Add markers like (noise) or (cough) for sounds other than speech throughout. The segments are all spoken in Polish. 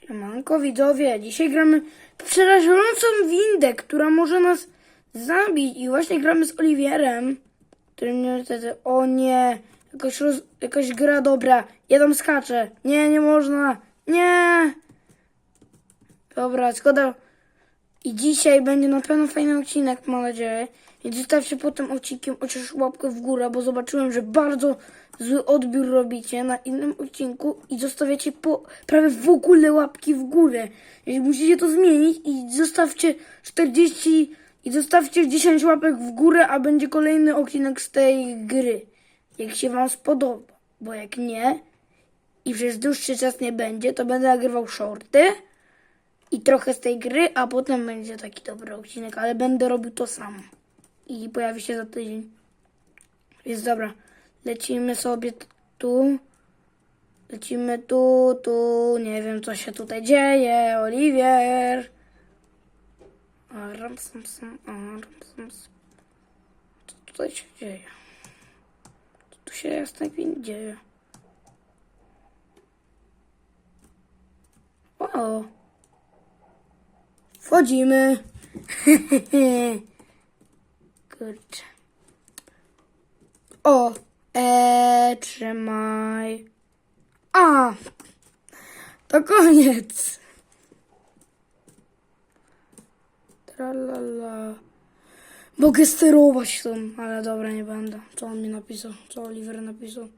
Siemanko widzowie, dzisiaj gramy przerażającą windę, która może nas zabić. I właśnie gramy z Oliwierem, który mnie wtedy, o nie, jakaś, roz, gra dobra, ja tam skaczę, nie, nie można, nie, dobra, szkoda i dzisiaj będzie na pewno fajny odcinek, mam nadzieję, i zostawcie po tym odcinkiem chociaż łapkę w górę, bo zobaczyłem, że bardzo zły odbiór robicie na innym odcinku i zostawiacie po, prawie w ogóle łapki w górę. Więc musicie to zmienić i zostawcie 40 i zostawcie 10 łapek w górę, a będzie kolejny odcinek z tej gry. Jak się wam spodoba, bo jak nie i przez dłuższy czas nie będzie, to będę nagrywał shorty i trochę z tej gry, a potem będzie taki dobry odcinek, ale będę robił to samo. I pojawi się za tydzień. Więc dobra, lecimy sobie tu. Lecimy tu, tu. Nie wiem, co się tutaj dzieje. Oliwier. Sam, sam, sam, sam. Co tutaj się dzieje? Co tu się jasne dzieje? O! Wchodzimy. (laughs) Kurczę. O, e, trzymaj. A, to koniec. Tralala. Mogę sterować tym, ale dobra, nie będę. Co on mi napisał? Co Oliver napisał?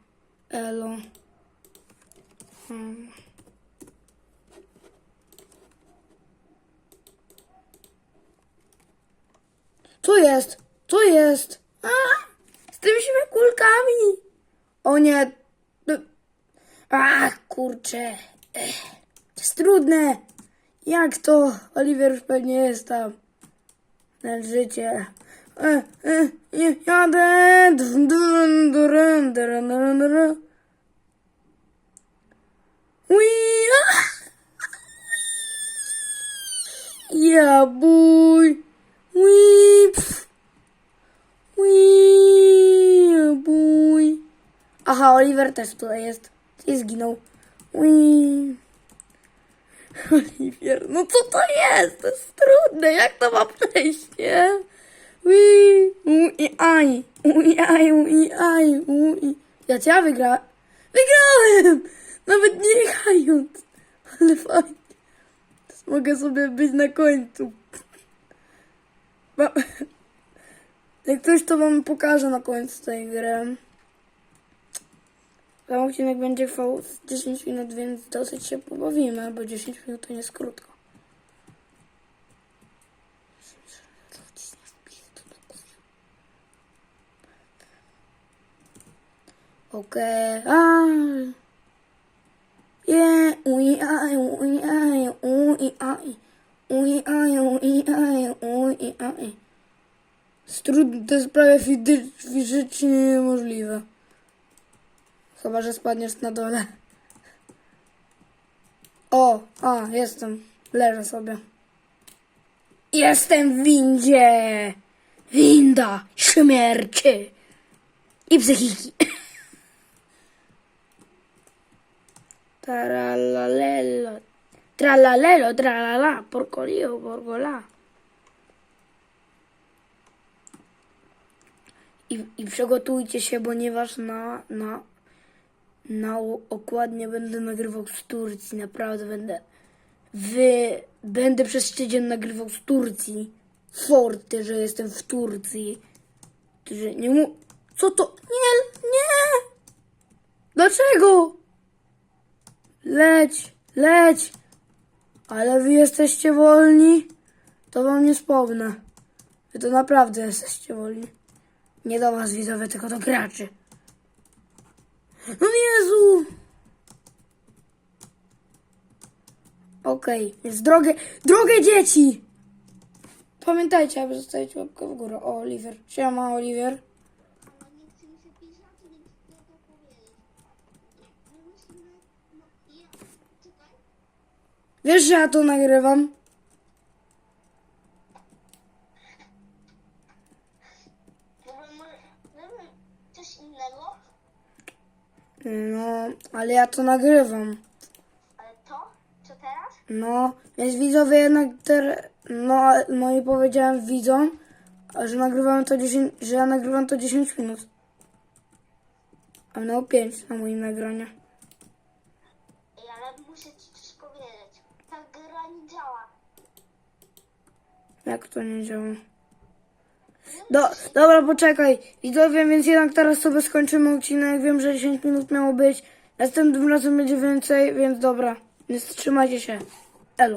Elo. Hmm. Co jest? Co jest? A, z tymi kulkami. O nie. Ach, kurczę. Ech, to jest trudne. Jak to? Oliver już pewnie jest tam. Na życie. E, e, nie, jadę. Dun, dun, dun, dun, dun, dun. Ja bój. Ui, Aha, Oliver też tutaj jest. I zginął. Ui. (laughs) Oliwier, no co to jest? To jest trudne, jak to ma przejść, nie? Ui, ui, aj, ui, aj, ui, aj, ui. Ja cię wygrałem. Wygrałem! Nawet nie jechając. Ale fajnie. Mogę sobie być na końcu. (laughs) Jak coś, to wam pokażę na końcu tej gry. Ten odcinek będzie trwał z 10 minut, więc dosyć się pobawimy, bo 10 minut to nie jest krótko. Okej, okay. Yeah, ui, aj, ui, aj, ui, aj, ui, aj, ui, aj, ui, aj. Jest trudne, to jest prawie fizy- fizycznie niemożliwe. Chyba, że spadniesz na dole. O, a, jestem. Leżę sobie. Jestem w windzie! Winda śmierci i psychiki. (coughs) Tralalelo, tralalelo, tralala, porcolio, porcola. I, I przygotujcie się, ponieważ na, na, na okładnie będę nagrywał z Turcji. Naprawdę będę. Wy, będę przez tydzień nagrywał z Turcji. Forty, że jestem w Turcji. Że nie mu. Co to? Nie, nie! Dlaczego? Leć, leć! Ale wy jesteście wolni? To wam nie wspomnę. Wy to naprawdę jesteście wolni. Nie do was widzowie, tylko do graczy. No Jezu! Okej, więc drogie, drogie dzieci! Pamiętajcie, aby zostawić łapkę w górę. O, Oliver. Siema, Oliver. Wiesz, że ja to nagrywam? No, ale ja to nagrywam. ale to, co teraz, No, więc widzowie jednak teraz, no, no i powiedziałem widzom, że nagrywam to 10, że ja nagrywam to 10 minut. A minęło 5 na moim nagraniu. Ej, ale muszę ci coś powiedzieć. Ta gra nie działa. Jak to nie działa? Do, dobra, poczekaj. Widzowie, więc jednak teraz sobie skończymy odcinek. Wiem, że 10 minut miało być. Następnym razem będzie więcej, więc dobra. Więc trzymajcie się.